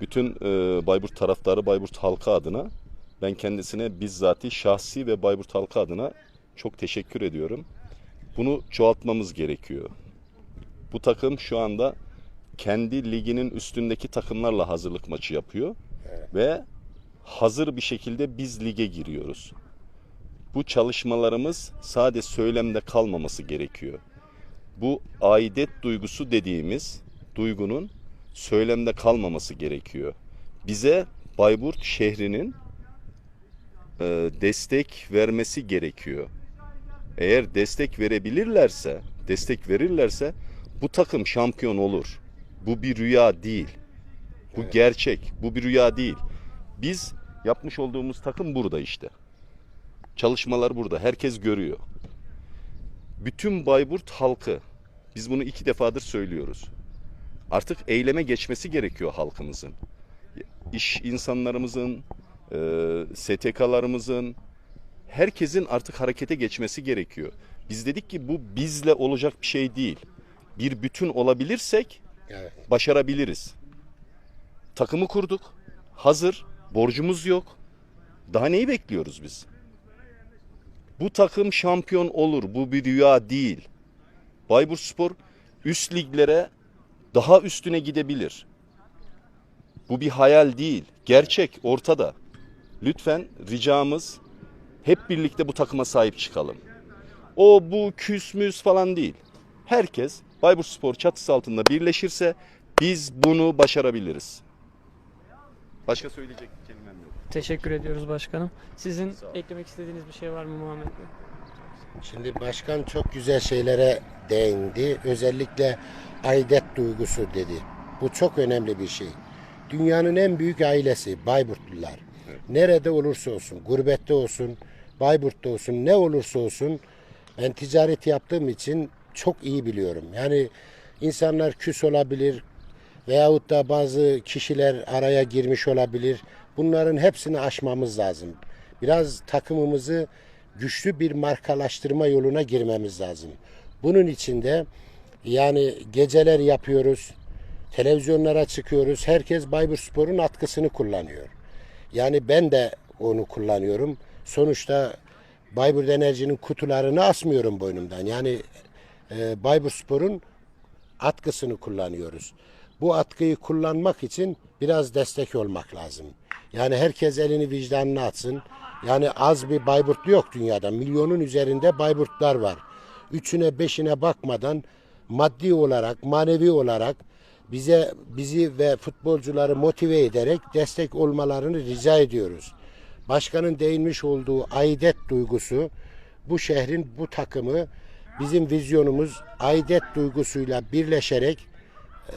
Bütün e, Bayburt taraftarı, Bayburt halkı adına ben kendisine bizzati şahsi ve Bayburt halkı adına çok teşekkür ediyorum. Bunu çoğaltmamız gerekiyor. Bu takım şu anda kendi liginin üstündeki takımlarla hazırlık maçı yapıyor ve hazır bir şekilde biz lige giriyoruz. Bu çalışmalarımız sadece söylemde kalmaması gerekiyor. Bu aidet duygusu dediğimiz duygunun söylemde kalmaması gerekiyor. Bize Bayburt şehrinin e, destek vermesi gerekiyor. Eğer destek verebilirlerse, destek verirlerse bu takım şampiyon olur. Bu bir rüya değil. Bu gerçek. Bu bir rüya değil. Biz yapmış olduğumuz takım burada işte. Çalışmalar burada. Herkes görüyor. Bütün Bayburt halkı biz bunu iki defadır söylüyoruz. Artık eyleme geçmesi gerekiyor halkımızın. İş insanlarımızın, e, STK'larımızın, herkesin artık harekete geçmesi gerekiyor. Biz dedik ki bu bizle olacak bir şey değil. Bir bütün olabilirsek Evet. başarabiliriz. Takımı kurduk. Hazır. Borcumuz yok. Daha neyi bekliyoruz biz? Bu takım şampiyon olur. Bu bir rüya değil. Bayburtspor üst liglere daha üstüne gidebilir. Bu bir hayal değil. Gerçek ortada. Lütfen ricamız hep birlikte bu takıma sahip çıkalım. O bu küsmüz falan değil. Herkes Bayburtspor çatısı altında birleşirse biz bunu başarabiliriz. Başka söyleyecek kelimem yok. Teşekkür ediyoruz başkanım. Sizin eklemek istediğiniz bir şey var mı Muhammed Bey? Şimdi başkan çok güzel şeylere değindi. Özellikle aidet duygusu dedi. Bu çok önemli bir şey. Dünyanın en büyük ailesi Bayburtlular. Nerede olursa olsun, gurbette olsun, Bayburt'ta olsun, ne olursa olsun ben ticaret yaptığım için çok iyi biliyorum. Yani insanlar küs olabilir veyahut da bazı kişiler araya girmiş olabilir. Bunların hepsini aşmamız lazım. Biraz takımımızı güçlü bir markalaştırma yoluna girmemiz lazım. Bunun için de yani geceler yapıyoruz, televizyonlara çıkıyoruz. Herkes Bayburtspor'un atkısını kullanıyor. Yani ben de onu kullanıyorum. Sonuçta Bayburt Enerji'nin kutularını asmıyorum boynumdan. Yani e, Bayburtspor'un atkısını kullanıyoruz. Bu atkıyı kullanmak için biraz destek olmak lazım. Yani herkes elini vicdanına atsın. Yani az bir Bayburtlu yok dünyada. Milyonun üzerinde Bayburtlar var. Üçüne beşine bakmadan maddi olarak, manevi olarak bize bizi ve futbolcuları motive ederek destek olmalarını rica ediyoruz. Başkanın değinmiş olduğu aidet duygusu bu şehrin bu takımı bizim vizyonumuz aidet duygusuyla birleşerek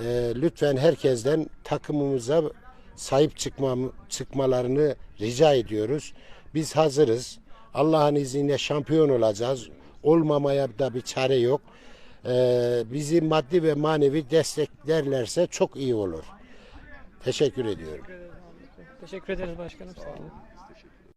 e, lütfen herkesten takımımıza sahip çıkma, çıkmalarını rica ediyoruz. Biz hazırız. Allah'ın izniyle şampiyon olacağız. Olmamaya da bir çare yok. E, bizi maddi ve manevi desteklerlerse çok iyi olur. Teşekkür ediyorum. Teşekkür ederiz başkanım. Sağ olun.